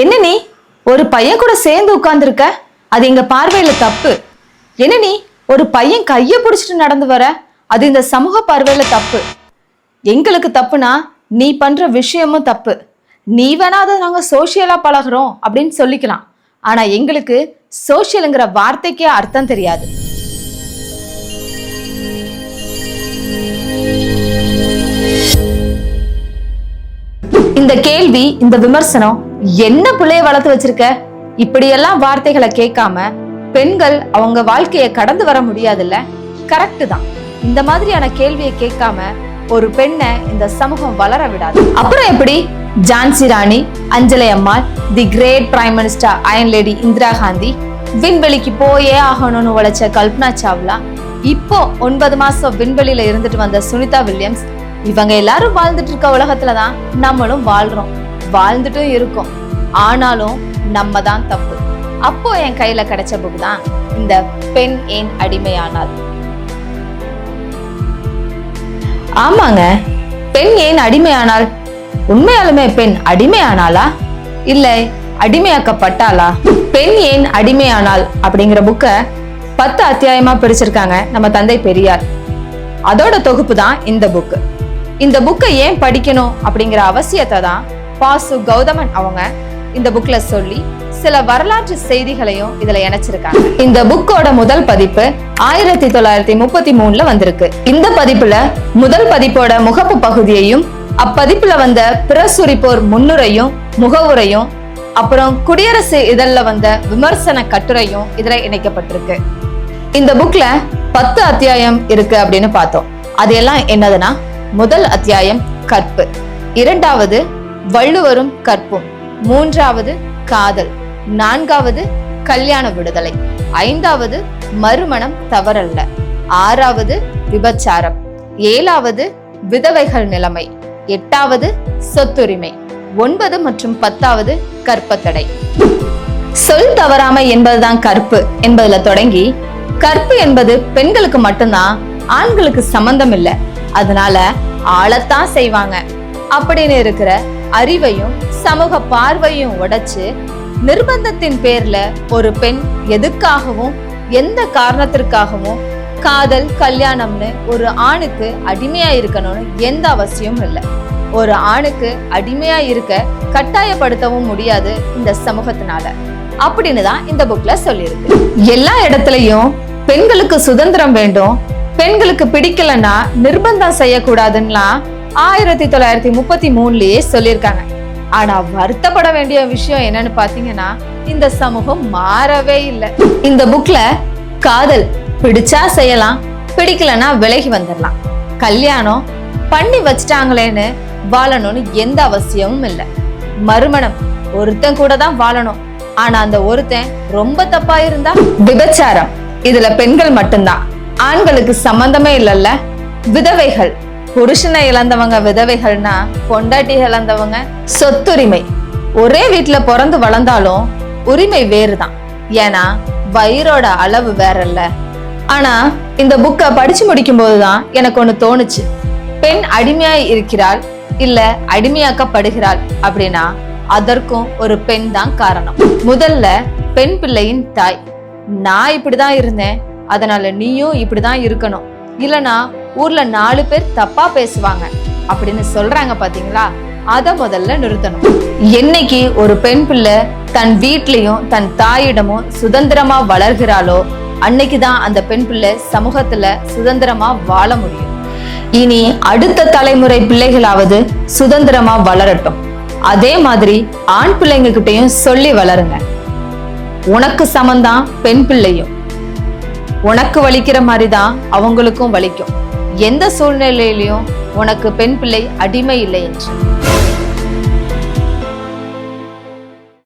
என்ன நீ? ஒரு பையன் கூட சேர்ந்து உட்கார்ந்துருக்க? அது எங்க பார்வையில தப்பு. என்ன நீ? ஒரு பையன் கையை பிடிச்சிட்டு நடந்து வர? அது இந்த சமூக பார்வையில தப்பு. எங்களுக்கு தப்புனா நீ பண்ற விஷயமும் தப்பு. நீ வேணா அதை நாங்க சோசியலா பழகுறோம் அப்படின்னு சொல்லிக்கலாம். ஆனா எங்களுக்கு சோசியலுங்கிற வார்த்தைக்கே அர்த்தம் தெரியாது. கேள்வி இந்த விமர்சனம் என்ன பிள்ளைய வளர்த்து வச்சிருக்க? இப்படியெல்லாம் வார்த்தைகளை கேட்காம பெண்கள் அவங்க வாழ்க்கைய கடந்து வர முடியாதுல்ல? கரெக்ட் தான். இந்த மாதிரியான கேள்வியை கேட்காம ஒரு பெண்ணை இந்த சமூகம் வளர விடாது. அப்புறம் எப்படி? Jhansi Rani Anjalai Ammal the great prime minister iron lady Indira Gandhi விண்வெளிக்கு போயே ஆகணும்னு உழைச்ச கல்பனா சாவ்லா இப்போ ஒன்பது மாசம் விண்வெளியில இருந்துட்டு வந்த சுனிதா வில்லியம்ஸ் இவங்க எல்லாரும் வாழ்ந்துட்டு இருக்க உலகத்துல தான் நம்மளும் வாழ்றோம். வாழ்ந்துட்டும் இருக்கோம். ஆனாலும் நம்ம தான் தப்பு. அப்போ என் கையில கிடைச்ச புக் தான் இந்த பெண் ஏன் அடிமையானாள்? ஆமாங்க. பெண் ஏன் அடிமையானால் உண்மையாலுமே பெண் அடிமையானாளா? இல்லை அடிமையாக்கப்பட்டாளா? பெண் ஏன் அடிமையானால் அப்படிங்கிற புக்கை பத்து அத்தியாயமா பிரிச்சிருக்காங்க நம்ம தந்தை பெரியார். அதோட தொகுப்பு தான் இந்த புக்கு. இந்த புக்கை ஏன் படிக்கணும் அப்படிங்கிற அவசியத்தை தான் பாசு கௌதமன் அவங்க இந்த புக்ல சொல்லி சில வரலாற்று செய்திகளையும் இதுல இணைச்சிருக்காங்க. இந்த புக்கோட முதல் பதிப்பு ஆயிரத்தி தொள்ளாயிரத்தி முப்பத்தி மூணுல வந்திருக்கு. இந்த பதிப்புல முதல் பதிப்போட முகப்பு பகுதியையும் அப்பதிப்புல வந்த பிரசுரிப்போர் முன்னுரையும் முகவுரையும் அப்புறம் குடியரசு இதழ்ல வந்த விமர்சன கட்டுரையும் இதுல இணைக்கப்பட்டிருக்கு. இந்த புக்ல பத்து அத்தியாயம் இருக்கு அப்படின்னு பார்த்தோம். அது எல்லாம் என்னதுன்னா முதல் அத்தியாயம் கற்பு. இரண்டாவது வள்ளுவரும் கற்பும். மூன்றாவது காதல். நான்காவது கல்யாண விடுதலை. ஐந்தாவது மறுமணம் தவறல்ல. ஆறாவது விபச்சாரம். ஏழாவது விதவைகள் நிலைமை. எட்டாவது சொத்துரிமை. ஒன்பது மற்றும் பத்தாவது கற்பத்தடை. சொல் தவறாமை என்பதுதான் கற்பு என்பதுல தொடங்கி கற்பு என்பது பெண்களுக்கு மட்டும்தான் ஆண்களுக்கு சம்பந்தம் இல்லை. அதனால ஆளத்தான் செய்வாங்க. அப்படின்னு இருக்கிற அறிவையும் சமூக பார்வையும் உடைச்சு நிர்பந்தத்தின் பேர்ல ஒரு பெண் எதுக்காகவும் எந்த காரணத்திற்காகவும் காதல் கல்யாணம்னு ஒரு ஆணுக்கு அடிமையா இருக்கணும்னு எந்த அவசியமும் இல்லை. ஒரு ஆணுக்கு அடிமையா இருக்க கட்டாயப்படுத்தவும் முடியாது இந்த சமூகத்தினால. அப்படின்னு தான் இந்த புக்ல சொல்லியிருக்கு. எல்லா இடத்துலயும் பெண்களுக்கு சுதந்திரம் வேண்டும் பெண்களுக்கு பிடிக்கலன்னா நிர்பந்தம் செய்யக்கூடாதுன்னா ஆயிரத்தி தொள்ளாயிரத்தி முப்பத்தி மூணுலயே சொல்லியிருக்காங்க. ஆனா வருத்தப்பட வேண்டிய விஷயம் என்னன்னு பாத்தீங்கன்னா இந்த சமூகம் மாறவே இல்லை. இந்த புக்ல காதல் பிடிச்சா செய்யலாம் பிடிக்கலன்னா விலகி வந்துடலாம். கல்யாணம் பண்ணி வச்சிட்டாங்களேன்னு வாழணும்னு எந்த அவசியமும் இல்லை. மறுமணம் ஒருத்தன் கூட தான் வாழணும். ஆனா அந்த ஒருத்தன் ரொம்ப தப்பா இருந்தா? விபச்சாரம். இதுல பெண்கள் மட்டும்தான். ஆண்களுக்கு சம்பந்தமே இல்லைல்ல. விதவைகள். புருஷனை இழந்தவங்க விதவைகள்னா பொண்டாட்டி இழந்தவங்க சொத்துரிமை. ஒரே வீட்டுல பிறந்து வளர்ந்தாலும் உரிமை வேறுதான். ஏன்னா வயிறோட அளவு வேறல்ல. ஆனா இந்த புக்கை படிச்சு முடிக்கும் போதுதான் எனக்கு ஒண்ணு தோணுச்சு. பெண் அடிமையாய் இருக்கிறாள் இல்ல அடிமையாக்கப்படுகிறாள் அப்படின்னா அதற்கும் ஒரு பெண் தான் காரணம். முதல்ல பெண் பிள்ளையின் தாய். நான் இப்படிதான் இருந்தேன் அதனால நீயும் இப்படிதான் இருக்கணும். இல்லனா ஊர்ல நாலு பேர் தப்பா பேசுவாங்க. அப்படின்னு சொல்றாங்க பாத்தீங்களா? அத முதல்ல நிறுத்தணும். என்னைக்கு ஒரு பெண் பிள்ளை தன் வீட்லயும் தன் தாயிடமும் சுதந்திரமா வளர்கிறாளோ அன்னைக்குதான் அந்த பெண் பிள்ளை சமூகத்துல சுதந்திரமா வாழ முடியும். இனி அடுத்த தலைமுறை பிள்ளைகளாவது சுதந்திரமா வளரட்டும். அதே மாதிரி ஆண் பிள்ளைங்க கிட்டயும் சொல்லி வளருங்க. உனக்கு சமந்தான் பெண் பிள்ளையும். உனக்கு வலிக்கிற மாதிரி தான் அவங்களுக்கும் வலிக்கும். எந்த சூழ்நிலையிலையும் உனக்கு பெண் பிள்ளை அடிமை இல்லை என்று.